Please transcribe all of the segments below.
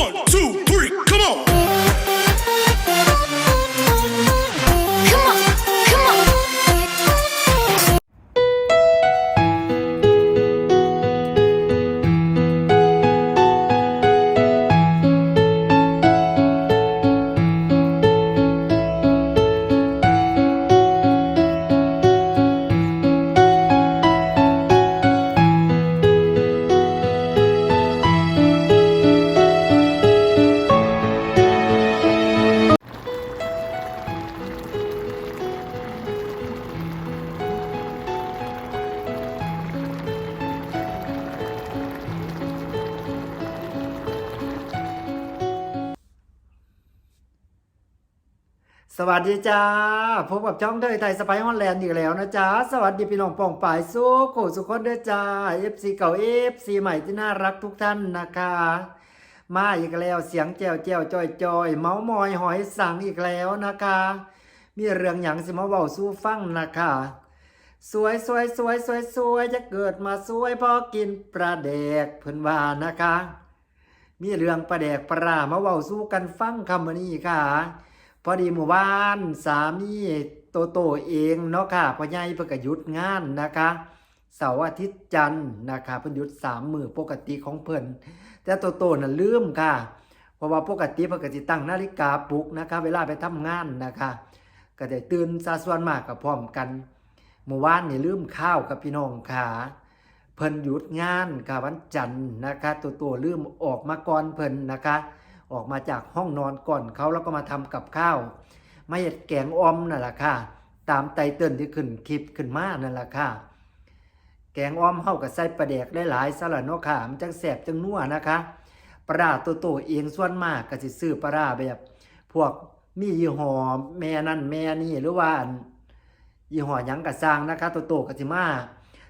One, two, สวัสดีจ้า พบกับช่องเดยไทยสไปฮอลแลนด์อีกแล้วนะจ๊ะสวัสดีพี่น้องปองป่ายสู้โขสุขคนเด้อจ้า FC เก่า FC ใหม่ที่น่ารักทุกท่านนะคะ มาอีกแล้วเสียงแจวแจวจอยจอยเมาส์มอยหอยสังอีกแล้วนะคะ มีเรื่องหยังสิมาเว้าสู้ฟังนะคะ สวยสวยสวยสวยสวยจะเกิดมาสวยพอกินปลาแดกเพิ่นว่านะคะ มีเรื่องปลาแดกปลามาเว้าสู้กันฟังคำนี้ค่ะ พอดีหมู่บ้านสามีโตโตเองเนาะค่ะพ่อใหญ่เพิ่นก็หยุดงานนะคะเสาร์อาทิตย์จันทร์นะคะเพิ่นหยุดสามมือปกติของเพิ่นแต่โตโตน่ะลืมค่ะ เพราะว่าปกติเพิ่นก็สิตั้งนาฬิกาปลุกนะคะ เวลาไปทำงานนะคะ ก็ได้ตื่นซาส่วนมากก็พร้อมกันเมื่อวานนี่ลืมข้าวกับพี่น้องค่ะเพิ่นหยุดงานค่ะวันจันทร์นะคะ ตัวตัวลืมออกมาก่อนเพิ่นนะคะ ออกมาจากห้องนอนก่อนเขาแล้วก็มาทำกับข้าวมาเห็ดแกงออมนั่นแหละค่ะ ตามไตเติ้ลที่ขึ้นคลิปขึ้นมานั่นแหละค่ะ แกงออมเฮากับใส่ปลาแดกหลายสลัดเนาะค่ะมันจังแสบจังนัวนะคะปลาตัวโตเองส่วนมากก็สิซื้อปลาแบบ พวกมียี่ห้อแม่นั่นแม่นี่หรือว่ายี่ห้อยังกระสร้างนะคะ ตัวโตก็สิมา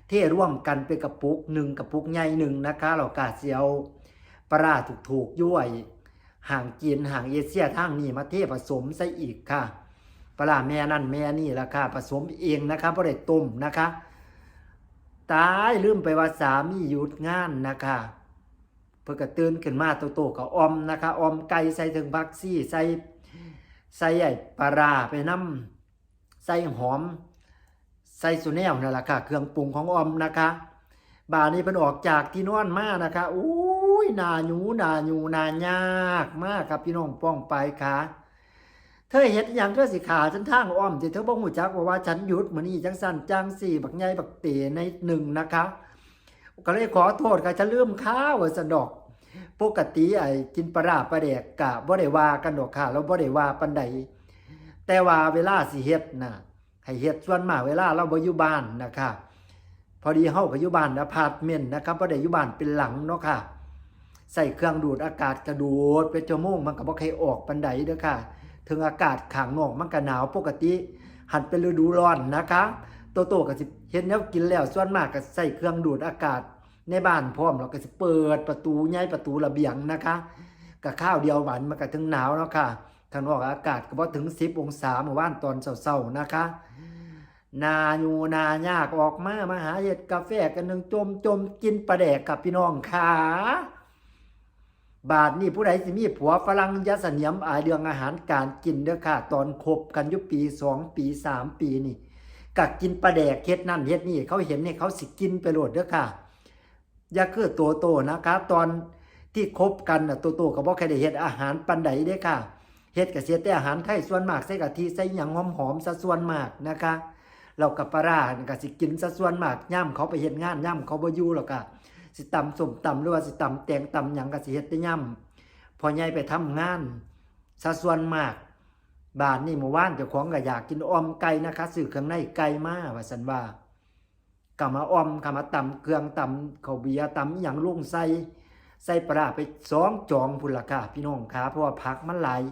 เทร่วมกันเป็นกระปุกหนึ่งกระปุกใหญ่หนึ่งนะคะเรากาเสียวปลาร้าถูกๆย้วย ห่างจีนห่างเอเชียทางนี้มาเทผสมใส่อีกค่ะปลาแม่นั่นแม่นี่ราคาผสมเองนะคะเพราะได้ต้มนะคะตายลืมไปว่าสามีหยุดงานนะคะเพื่อกระตื่นขึ้นมาโตโตๆกับออมนะคะออมไก่ใส่ถึงบักซี่ใส่ใส่ไอ้ปลาราไปน้ำใส่หอม ใส่สุแนวนั่นแหละค่ะ เครื่องปรุงของออมนะคะ บานี้เพิ่นออกจากที่นอนมานะคะอุ้ ยหนาหนูหนาหนูหนายากมากครับพี่น้องป้องไปค่ะเธอเฮ็ดอย่างเธอสิขาฉันทางอ้อมสิเธอบ่ฮู้จักว่าว่าฉันหยุดเหมือนี้จังสั่นจังสี่ บักใหญ่บักเตในหนึ่งนะคะก็เลยขอโทษค่ะฉันลืมข้าวสะดอก ปกติไอ้กินปลาปลาแดกกะบ่ได้ว่ากันดอกค่ะเราบ่ได้ว่าปานใดแต่ว่าเวลาสิเฮ็ดน่ะให้เฮ็ดส่วนมากเวลาเราบ่อยู่บ้านนะคะพอดีเฮาก็อยู่บ้านอพาร์ตเมนต์นะครับบ่ได้อยู่บ้านเป็นหลังเนาะค่ะ ใส่เครื่องดูดอากาศกระดูดเป็นชั่วโมงมันก็บ่เคยออกปานใดเด้อค่ะ ถึงอากาศข้างนอกมันก็หนาวปกติ หันเป็นฤดูร้อนนะคะโตโตก็สิเฮ็ดแนวกินแล้วส่วนมากก็ใส่เครื่องดูดอากาศ ในบ้านพร้อมแล้วก็สิเปิดประตูใหญ่ประตูระเบียงนะคะก็ข้าวเดียวหวานมันก็ถึงหนาวเนาะค่ะข้างนอกอากาศก็บ่ถึง10องศาเมื่อวานตอนเช้าๆนะคะ นาอยู่นายากออกมามาหาเห็ดกาแฟกันหนึ่งจมจมกินปลาแดกกับพี่น้องขา บาทนี่ผู้ใดสิมีผัวฝรั่งยาเสนียมอายเรื่องอาหารการกินเด้อค่ะ ตอนคบกันยุปีสองปีสามปีนี่กักินปลาแดกเฮ็ดนั่นเฮ็ดนี่เขาเห็นเนี่ยเขาสิกินไปโหลดเด้อค่ะอย่าคือตัวโตนะคะ ตอนที่คบกันน่ะตัวโตก็บ่เคยได้เฮ็ดอาหารปันใดเด้อค่ะเฮ็ดก็เสียแต่อาหารไทยส่วนมากใส่กะทิใส่หยังหอมๆซะส่วนมากนะคะเรากับปลาร้าก็สิกินซะส่วนมากย่ำเขาไปเฮ็ดงานย่ำเขาบ่อยู่แล้วก็ สิตำส้มตำหรือว่าสิตำแตงตำหยังก็สิเฮ็ดแต่ย่ำพอใหญ่ไปทำงานซะส่วนมากบานนี่เมื่อวานเจ้าของก็อยากกินออมไก่นะคะซื้อเครื่องในไก่มาว่าซั่นว่าก็มาออมก็มาตำเครื่องตำข้าวเบียร์ตำอหยังลุงใส่ใส่ปลาไปสองจองพุ่นละค่ะพี่น้องค่ะเพราะว่าผักมันหลาย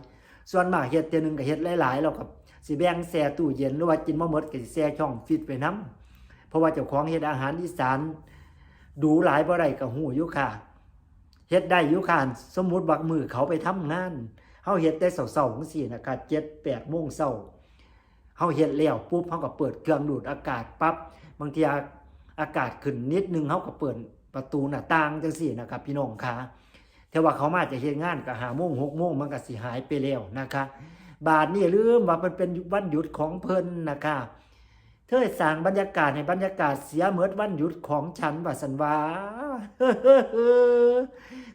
ส่วนมากเฮ็ดเทื่อหนึงก็เฮ็ดหลายๆแล้วก็สิแบ่งแช่ตู้เย็นหรือว่ากินบ่หมดก็สิแช่ช่องฟิตไว้นํเพราะว่าเจ้าของเฮ็ดอาหารอีสาน ดูหลายบ่ได้ก็ฮู้อยู่ค่ะเฮ็ดได้ยู่ค่ะสมมุติบักมือเขาไปทำงานเฮาเฮ็ดแต่เช้าๆจังซี่นะคะ7 8โมงเช้าเฮาเฮ็ดแล้วปุ๊บเฮาก็เปิดเครื่องดูดอากาศปั๊บบางทีอาอากาศขึ้นนิดนึงเฮาก็เปิดประตูหน้าต่างจังซี่นะครับพี่น้องค่ะแต่ว่าเขามาจะเฮ็ดงานก็หาโมงหกโมงมันก็สิหายไปแล้วนะคะ บาทนี่ลืมว่ามันเป็นวันหยุดของเพิ่นนะคะ เธอสร้างบรรยากาศให้บรรยากาศเสียเหมือนวันหยุดของฉันว่าสันวา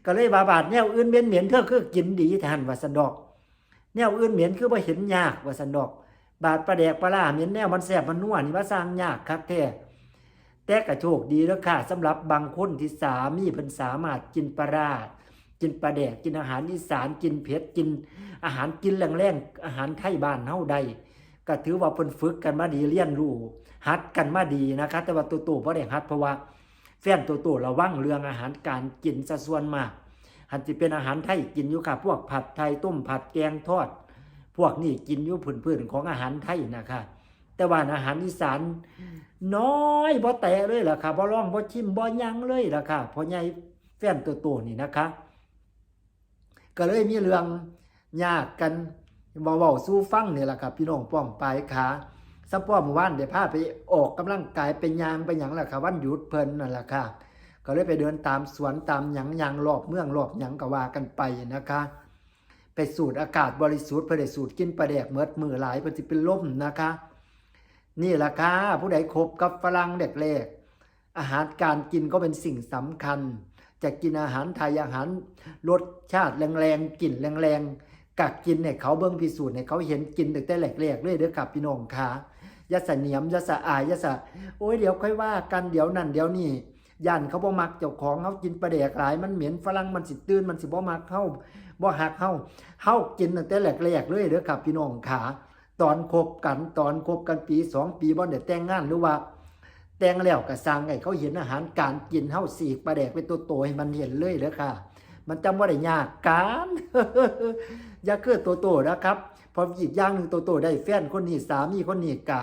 ก็เลยว่าบาทแนวอื่นเหม็นเหม็นเธอคือกินดีแทนว่าสันดอก แนวอื่นเหม็นคือบ่เห็นยากว่าสันดอก บาทปลาแดกปลาล่าเหม็นแนวมันแสบมันนัวนี่ว่าสร้างยากคักแท้แต่ก็โชคดีแล้วค่ะสำหรับบางคนที่สามีเพิ่นสามารถกินปลาร้ากินปลาแดกกินอาหารอีสานกินเผ็ดกิน อาหารกินแรงๆอาหารไทยบ้านเฮาได้ ก็ถือว่าเพิ่นฝึกกันมาดีเรียนรู้หัดกันมาดีนะคะแต่ว่าตัวโตบ่ได้หัดเพราะว่าแฟนตัวโตระวังเรื่องอาหารการกินซะส่วนมากหันจะเป็นอาหารไทยกินอยู่ค่ะ พวกผัดไทยต้มผัดแกงทอด พวกนี้กินอยู่พื้นๆของอาหารไทยนะคะแต่ว่าอาหารอีสานน้อยบ่แตะเลยล่ะค่ะบ่ร้องบ่ชิมบ่หยังเลยล่ะค่ะเพราะใหญ่แฟนตัวโตนี่นะคะ ก็เลยมีเรื่องยากกัน เว้าๆสู้ฟังเนี่ยแหละครับพี่น้องป้องปลายขาสะป้อมอวานได้พาไปออกกำลังกายไปยางไปหยังแหละค่ะวันหยุดเพลินนั่นแหละค่ะก็เลยไปเดินตามสวนตามหยังยางรอบเมืองรอบหยังกว่ากันไปนะคะ ไปสูดอากาศบริสุทธิ์เพื่อได้สูดกินปลาแดกเมิดมือหลายเพื่อสิเป็นลมนะคะ นี่แหละค่ะผู้ใดคบกับฝรั่งเด็กเล็กอาหารการกินก็เป็นสิ่งสำคัญ จะกินอาหารไทยอาหารรสชาติแรงๆกลิ่นแรงๆ กักกินเนี่ยเขาเบิ่งพิสูจน์เนี่ยเขาเห็นกินตั้งแต่แรกๆเลยเด้อครับพี่น้องค่ะยาสะเหนียมยาสะอายยาสะโอ้ยเดี๋ยวค่อยว่ากันเดี๋ยวนั่นเดี๋ยวนี่ย่านเขาบ่มักเจ้าของเขากินปลาแดกหลายมันเหม็นฝรั่งมันสิตื่นมันสิบ่มักเฮาบ่หักเฮาเฮากินตั้งแต่แรกๆเลยเด้อครับพี่น้องค่ะตอนคบกันตอนคบกันปีสองปีบ่ได้แต่งงานหรือว่า แต่งแล้วก็สร้างให้เขาเห็นอาหารการกินเฮาสีกปลาแดกเป็นตัวโตให้มันเห็นเลยเด้อค่ะ มันจำว่าได้ยากการอย่าคือตัวโตนะครับเพออีกอย่างหนึ่งตัวโตได้แฟนคนนี้สามีคนนี้กะ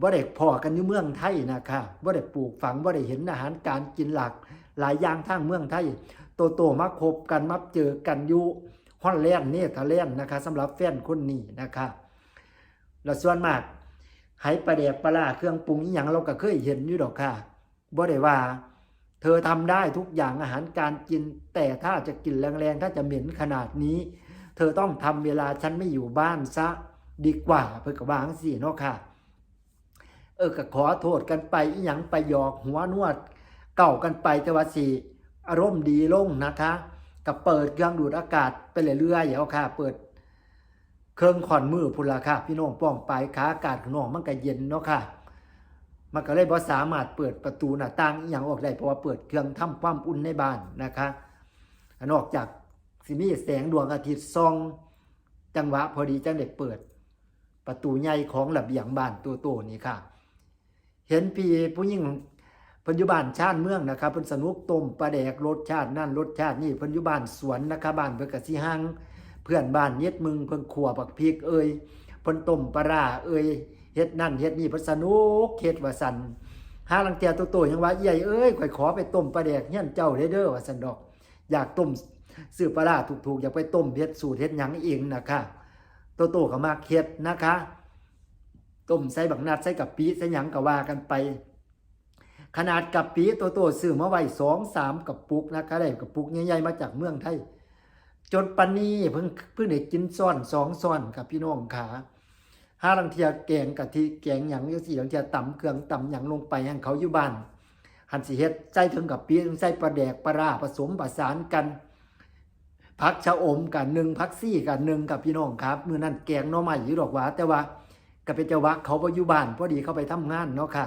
บ่ได้พอกันอยู่เมืองไทยนะคะบ่ได้ปลูกฝังบ่ได้เห็นอาหารการกินหลัก หลายอย่างทางเมืองไทยโตโตมาคบกันมาเจอกันอยู่ฮอลแลนด์เนเธอร์แลนด์นะคะสำหรับแฟนคนนี้นะคะแล้วส่วนมากไหปลาแดกปลาร้าเครื่องปรุงอหย่างเราก็เคยเห็นอยู่ดอกค่ะบ่ได้ว่า เธอทำได้ทุกอย่างอาหารการกิน แต่ถ้าจะกินแรงๆ ถ้าจะเหม็นขนาดนี้ เธอต้องทำเวลาฉันไม่อยู่บ้านซะดีกว่าเพื่อกบางสิเนาะค่ะ เออก็ขอโทษกันไปอหยังไปหยอกหัวนวด เก่ากันไปแต่ว่าสิอารมณ์ดีลงนะคะกับเปิดเครื่องดูดอากาศไปเรื่อยๆเอาค่ะ เปิด เครื่องขอนมือพุ่นละค่ะ พี่น้องป้องไปขาอากาศข้างนอกมันก็เย็นเนาะค่ะ มันก็เลยบ่สามารถเปิดประตูหน้าต่างอย่างออกได้เพราะว่าเปิดเครื่องทำความอุ่นในบ้านนะคะนอกจากสิมีแสงดวงอาทิตย์ส่อง จังหวะพอดีจังได้เปิด ประตูใหญ่ของระเบียงบ้านตัวโตนี่ค่ะ เห็นพี่ผู้หญิงปัจจุบันชาติเมืองนะครับเพิ่นสนุกต้มปลาแดกรสชาตินั่นรสชาตินี่พิ่นยู่บ้านสวนนะคะบ้านเพิ่นก็สิหังเพื่อนบ้านเย็ดมึงเพิ่นขัวบักพริกเอ่ยเพิ่นต้มปลาร้าเอ่ย เฮ็ดนั่นเฮ็ดนี่พิ่นสนุกเฮ็ดว่าซั่นหาลังเตียโตยังว่าใหญ่เอ้ยข่อยขอไปต้มปลาแดกเฮียนเจ้าเด้อเด้อว่าซั่นดอก อยากต้มซื้อปลาร้าถูกๆอยากไปต้มเฮ็ดสูตรเฮ็ดหยังเองนะคะโตก็มักเฮ็ดนะคะต้มใส่บักนัดใส่กับปีใส่หยังก็ว่ากันไป ขนาดกับปีโตซื้อมาไว้2 3กับปุกนะคะได้กับปุกใหญ่ๆมาจากเมืองไทยจนปันนี้เพิ่งเพิ่งได้กินซ้อนสองซ้อนกับพี่น้องขา ห้าลังเทียแกงกะทิแกงหยังยังสี่ลังเทียต่ำเครื่องต่ำหยังลงไปให้เขาอยู่บ้านหันสิเฮ็ดใส่ถึงกับปีใส่ปลาแดกปลาราผสมประสานกันพักชะอมกันหนึ่งพักซี่กันหนึ่งกับพี่น้องครับมือนั้นแกงน่อไม้อยู่ดอกว่า แต่ว่าก็เป็นเจ้าว่าเขาบ่อยู่บ้านพอดีเขาไปทำงานเนาะค่ะ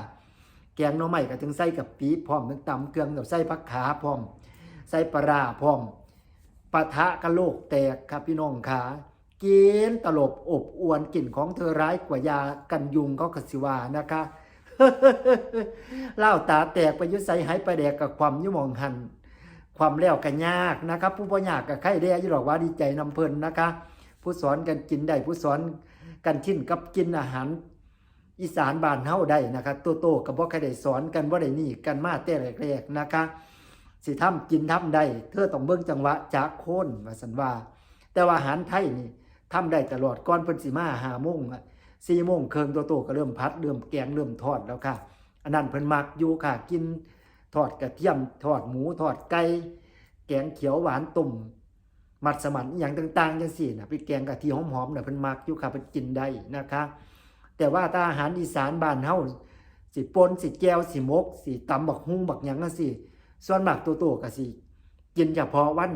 แกงน่อไม้ก็ถึงใส่กับปีพร้อมถึงตำเครื่องกับใส่ผักขาพร้อมใส่ปลาราพร้อมปะทะกะโลกแตกครับพี่น้องขา กินตลบอบอวนกลิ่นของเธอร้ายกว่ายากันยุงก็กสิวานะคะเล่าตาแตกไปยุใส่หายไปแดกกับความยุ่มองหัน ความแล้วกันยากนะครับ ผู้บ่ยากกับใครได้ยี่หรอกว่าดีใจนำเพลินนะคะ ผู้สอนกันกินได้ผู้สอนกันชินกับกินอาหาร อีสานบานเฮาได้นะคะโตโตๆกับบ่ใครได้สอนกันบ่ได้นี่กันมาแต่แรกๆนะคะ สิทำกินทำได้เธอต้องเบิ่งจังหวะจากโคนว่าสันว่า แต่ว่าอาหารไทยนี่ ทำได้ตลอดก่อนเพิ่นสิมาหาโมงสี่โมงเคิงตัวโตก็เริ่มพัดเริ่มแกงเริ่มทอดแล้วค่ะ อันนั้นเพิ่นมักอยู่ค่ะกินทอดกระเทียมทอดหมูทอดไก่แกงเขียวหวานตุ่มมัดสมันอย่างต่างๆจังซี่นะไปแกงกะทิหอมๆน่ะเพิ่นมักอยู่ค่ะเพิ่นกินได้นะคะ แต่ว่าถ้าอาหารอีสานบ้านเฮาสิปนสิแก้วสิมกสิตำบักฮุ่งบักหยังจังซี่ ส่วนมากตัวโตก็สิกินเฉพาะวัน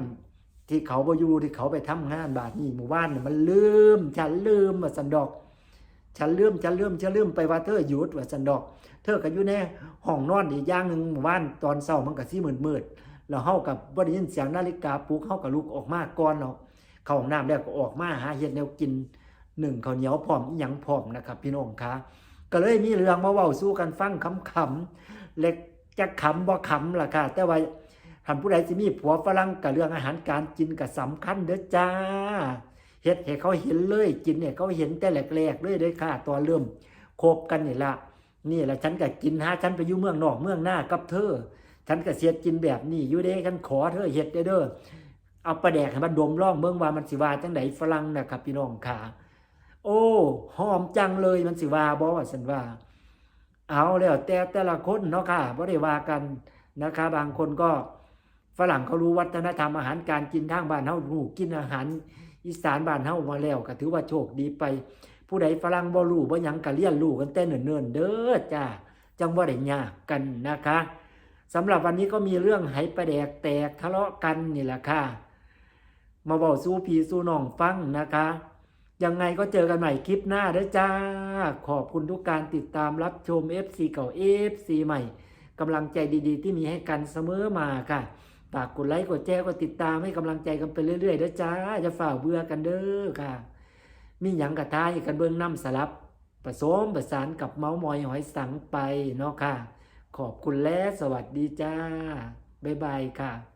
ที่เขาบ่อยู่ที่เขาไปทำงานบาดนี้หมู่บ้านน่ะมันลืมฉันลืมว่าสันดอก ฉันลืมฉันลืมฉันลืมไปว่าเธอหยุดว่าสันดอก เธอก็อยู่ในห้องนอนอีกอย่างหนึ่งหมู่บ้านตอนเช้ามันก็สิมืดๆแล้วเฮากับบ่ได้ยินเสียงนาฬิกาปลุกเฮาก็ลุกออกมาก่อนเนาะเข้าห้องน้ำแล้วก็ออกมาหาเฮ็ดแนวกินหนึ่งข้าวเหนียวพร้อมอีหยังพร้อมนะครับพี่น้องคะก็เลยมีเรื่องมาเว้าสู้กันฟังขำๆเล็กจะขำบ่ขำล่ะค่ะ แต่ว่า ท่านผู้ใดสิมีผัวฝรั่งกับเรื่องอาหารการกินก็สำคัญเด้อจ้าเฮ็ดให้เขาเห็นเลยกินเนี่ยเขาเห็นแต่แรกๆเลยเด้ค่ะตอนเริ่มคบกันนี่ละนี่แหละฉันก็กินหาฉันไปอยู่เมืองนอกเมืองหน้ากับเธอ ฉันก็เสียกินแบบนี้อยู่เด้ฉันขอเธอเฮ็ดเด้อเด้อเอาปลาแดกให้มันดมร่องเมืองว่ามันสิว่าจังไดฝรั่งนะครับพี่น้องค่ะ โอ้หอมจังเลยมันสิว่าบ่ว่าฉันว่า เอาแล้วแต่แต่ละคนเนาะค่ะบ่ได้ว่ากันนะคะ บางคนก็ ฝรั่งเขารู้วัฒนธรรมอาหารการกินทางบ้านเฮารู้กินอาหารอีสานบ้านเฮามาแล้วก็ถือว่าโชคดีไป ผู้ใดฝรั่งบ่รู้บ่หยังก็เรียนรู้กันแต่เนิ่นๆเด้อจ้าจังบ่าได้ยากกันนะคะสำหรับวันนี้ก็มีเรื่องไหประแดกแตกทะเลาะกันนี่แหละค่ะ มาบอกสู้พีสู้น้องฟังนะคะ ยังไงก็เจอกันใหม่คลิปหน้าเด้อจ้า ขอบคุณทุกการติดตามรับชม FC เก่า FC ใหม่กำลังใจดีๆ ที่มีให้กันเสมอมาค่ะ ฝากกดไลค์กดแชร์กดติดตามให้กำลังใจกันไปเรื่อยๆเด้อจ้าจะฝ่าเบื่อกันเด้อค่ะ มีหยังกระทายกันเบื้องน้ำสลับผสมประสานกับเมาส์มอยหอยสังไปเนาะค่ะ ขอบคุณและสวัสดีจ้า บ๊ายบายค่ะ